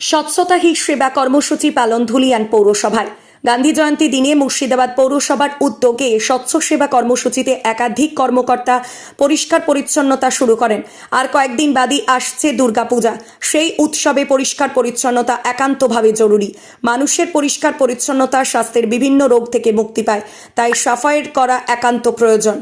স্বচ্ছতা হি সেবা কর্মসূচি পালন ধুলিয়ান পৌরসভায়। গান্ধী জয়ন্তী দিনে মুর্শিদাবাদ পৌরসভার উদ্যোগে স্বচ্ছ সেবা কর্মসূচিতে একাধিক কর্মকর্তা পরিষ্কার পরিচ্ছন্নতা শুরু করেন। আর কয়েকদিন বাদই আসছে দুর্গাপূজা। সেই উৎসবে পরিষ্কার পরিচ্ছন্নতা একান্তভাবে জরুরি। মানুষের পরিষ্কার পরিচ্ছন্নতা স্বাস্থ্যের বিভিন্ন রোগ থেকে মুক্তি পায়। তাই সাফাইয়ের করা একান্ত প্রয়োজন।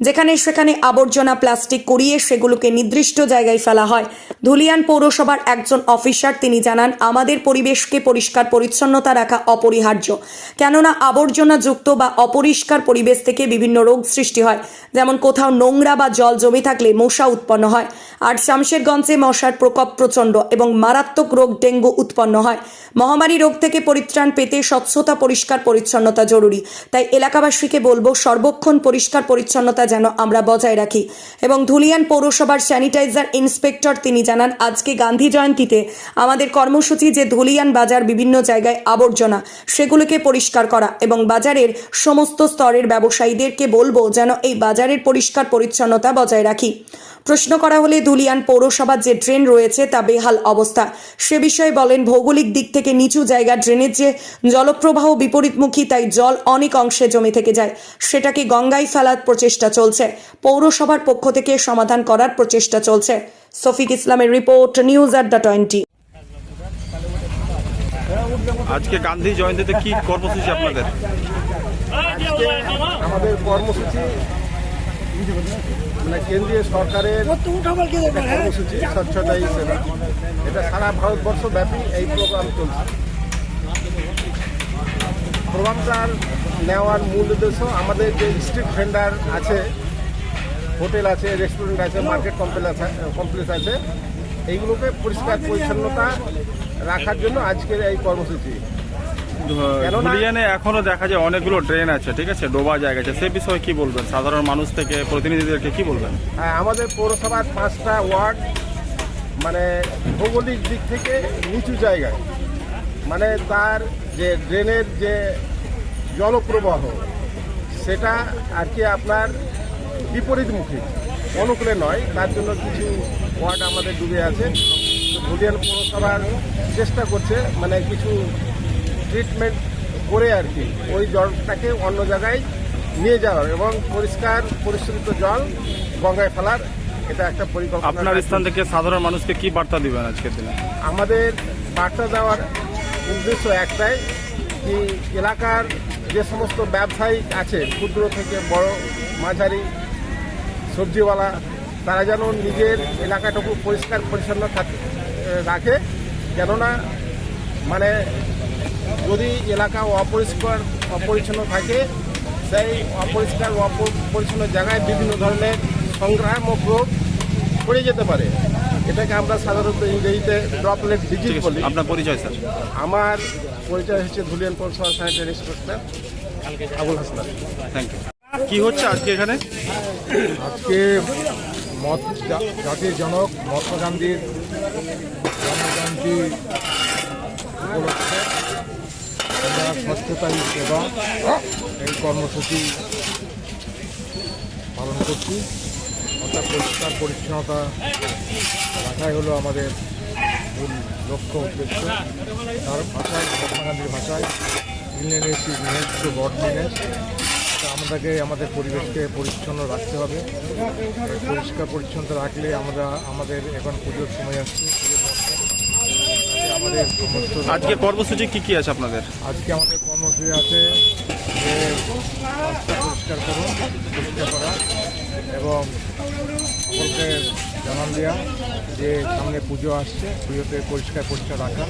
যেখানে সেখানে আবর্জনা প্লাস্টিক করিয়ে সেগুলোকে নির্দিষ্ট জায়গায় ফেলা হয়। ধুলিয়ান পৌরসভার একজন অফিসার তিনি জানান, আমাদের পরিবেশকে পরিষ্কার পরিচ্ছন্নতা রাখা অপরিহার্য। কেননা আবর্জনাযুক্ত বা অপরিষ্কার পরিবেশ থেকে বিভিন্ন রোগ সৃষ্টি হয়। যেমন কোথাও নোংরা বা জল জমে থাকলে মশা উৎপন্ন হয়। আর শামশেরগঞ্জে মশার প্রকোপ প্রচণ্ড এবং মারাত্মক রোগ ডেঙ্গু উৎপন্ন হয়। মহামারী রোগ থেকে পরিত্রাণ পেতে স্বচ্ছতা, পরিষ্কার পরিচ্ছন্নতা জরুরি। তাই এলাকাবাসীকে বলব, সর্বক্ষণ পরিষ্কার পরিচ্ছন্নতা যেন আমরা বজায় রাখি। এবং ধুলিয়ান পৌরসভার স্যানিটাইজার ইন্সপেক্টর তিনি জানান, আজকে গান্ধী জয়ন্তীতে আমাদের কর্মসূচি যে ধুলিয়ান বাজার বিভিন্ন জায়গায় আবর্জনা, সেগুলোকে পরিষ্কার করা এবং বাজারের সমস্ত স্তরের ব্যবসায়ীদেরকে বলব যেন এই বাজারের পরিষ্কার পরিচ্ছন্নতা বজায় রাখি। প্রশ্ন করা হলে ধুলিয়ান পৌরসভার যে ড্রেন রয়েছে তা বেহাল অবস্থা। সে বিষয়ে বলেন, ভৌগোলিক দিক থেকে নিচু জায়গা ড্রেনের যে জলপ্রবাহ বিপরীতমুখী, তাই জল অনেক অংশে জমে থেকে যায়। সেটাকে গঙ্গায় ফেলার প্রচেষ্টা চলছে। পৌরসভার পক্ষ থেকে সমাধান করার প্রচেষ্টা চলছে। সফিক ইসলামের রিপোর্ট নিউজ আড্ডা টোয়েন্টি। আজকে গান্ধী জয়ন্তীতে কি কর্মসূচি আপনাদের? আমাদের কর্মসূচি মানে কেন্দ্রীয় সরকারের কর্মসূচি স্বচ্ছতা হি সেবা। এটা সারা ভারতবর্ষ ব্যাপী এই প্রোগ্রাম চলছে। প্রোগ্রামটার নেওয়ার মূল উদ্দেশ্য আমাদের যে স্ট্রিট ভেন্ডার আছে হোটেল আছে রেস্টুরেন্ট আছে মার্কেট কমপ্লেক্স কমপ্লেক্স আছে এইগুলোকে পরিষ্কার পরিচ্ছন্নতা রাখার জন্য আজকের এই কর্মসূচি। ধুলিয়ানে এখনও দেখা যায় অনেকগুলো ড্রেন আছে ঠিক আছে? ডোবা জায়গা আছে। সে বিষয়ে কি বলবেন? সাধারণ মানুষ থেকে প্রতিনিধিদেরকে কি বলবেন? হ্যাঁ, আমাদের পৌরসভার পাঁচটা ওয়ার্ড মানে ভৌগোলিক দিক থেকে নিচু জায়গায় মানে তার যে ড্রেনের যে জলপ্রবাহ সেটা আর কি আপনার বিপরীতমুখী। অনুকূলে নয় তার জন্য কিছু ওয়ার্ড আমাদের ডুবে আছে। তো ধুলিয়ান পৌরসভার চেষ্টা করছে মানে কিছু ট্রিটমেন্ট করে আর কি ওই জলটাকে অন্য জায়গায় নিয়ে যাওয়ার এবং পরিষ্কার পরিশোধিত জল গঙ্গায় ফেলার এটা একটা পরিকল্পনা আপনার স্থান থেকে সাধারণ মানুষকে কি বার্তা দিবেন আজকের দিনে? আমাদের বার্তা দেওয়ার উদ্দেশ্য একটাই কি এলাকার যে সমস্ত ব্যবসায়ী আছে, ক্ষুদ্র থেকে বড় মাঝারি সবজিওয়ালা, তারা যেন নিজের এলাকাটুকু পরিষ্কার পরিচ্ছন্ন রাখে। কেননা মানে যদি এলাকা অপরিষ্কার, অপরিচ্ছন্ন থাকে, সেই অপরিষ্কার, অপরিচ্ছন্ন জায়গায় বিভিন্ন ধরনের সংগ্রাম ও রোগ পড়ে যেতে পারে। এটাকে আমরা সাধারণত ইংরেজিতে ড্রপলেট ডিজিজ আছে বলি। আপনার পরিচয় স্যার। আমার পরিচয় হচ্ছে ধুলিয়ান পৌরসভা sanitary inspector Abul Hasnan thank you কি হচ্ছে আজকে এখানে? আজকে মত জাতির জনক মহাত্মা গান্ধীর জন্মজয়ন্তী উপলক্ষে আমরা স্বচ্ছতা হি সেবা এই কর্মসূচি পালন করছি। অর্থাৎ পরিষ্কার পরিচ্ছন্নতা রাখাই হলো আমাদের মূল লক্ষ্য উদ্দেশ্য। তার ভাষায় মহাত্মা গান্ধীর ভাষায় cleanliness is next to godliness তা আমাদেরকে আমাদের পরিবেশকে পরিচ্ছন্ন রাখতে হবে। পরিষ্কার পরিচ্ছন্ন রাখলে আমরা আমাদের এখন পুজোর সময় আসছে আমাদের আজকে কর্মসূচি কি কি আছে আপনাদের? আজকে আমাদের কর্মসূচি আছে যে রাস্তা পরিষ্কার করুন পরিষ্কার করা। এবং সকলকে জানান দেওয়া যে সামনে পুজো আসছে পুজোতে পরিষ্কার পরিচ্ছন্ন রাখা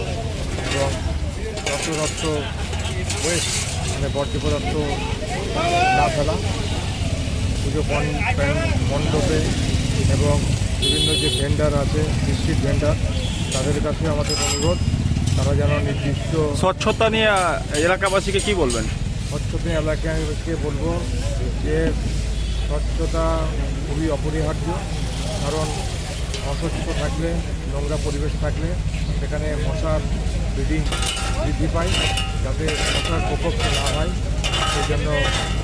এবং রক্ত রক্ত ওয়েস্ট মানে বর্জ্য পদার্থ না ফেলা পুজো মণ্ডপে এবং বিভিন্ন যে ভেন্ডার আছে স্ট্রিট ভেন্ডার তাদের কাছে আমাদের অনুরোধ তারা যেন নির্দিষ্ট স্বচ্ছতা নিয়ে এলাকাবাসীকে কি বলবেন? স্বচ্ছতা এলাকাকে বলব যে স্বচ্ছতা খুবই অপরিহার্য। কারণ অস্বচ্ছ থাকলে নোংরা পরিবেশ থাকলে সেখানে মশার ব্রিডিং বৃদ্ধি পায়। যাতে মশার প্রকোপ না হয় সেই জন্য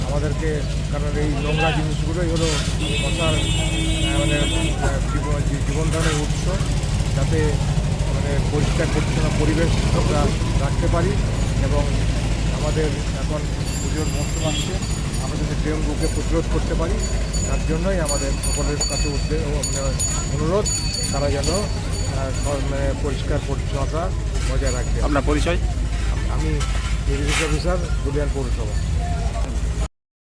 আমাদেরকে কারণ এই নোংরা জিনিসগুলোই হলো মশার মানে আহ, জীবন জীবন উৎস। যাতে মানে পরিষ্কার পরিচ্ছন্ন পরিবেশ আমরা রাখতে পারি এবং আমাদের এখন পুজোর মৌসুম আসছে। যদি ডেঙ্গুকে প্রতিরোধ করতে পারি তার জন্যই আমাদের সকলের কাছে উদ্বেগ মানে অনুরোধ তারা যেন মানে পরিষ্কার পরিচ্ছন্নতা বজায় রাখবে আপনার পরিচয়? আমি অফিসার দুলিয়ান পৌরসভা।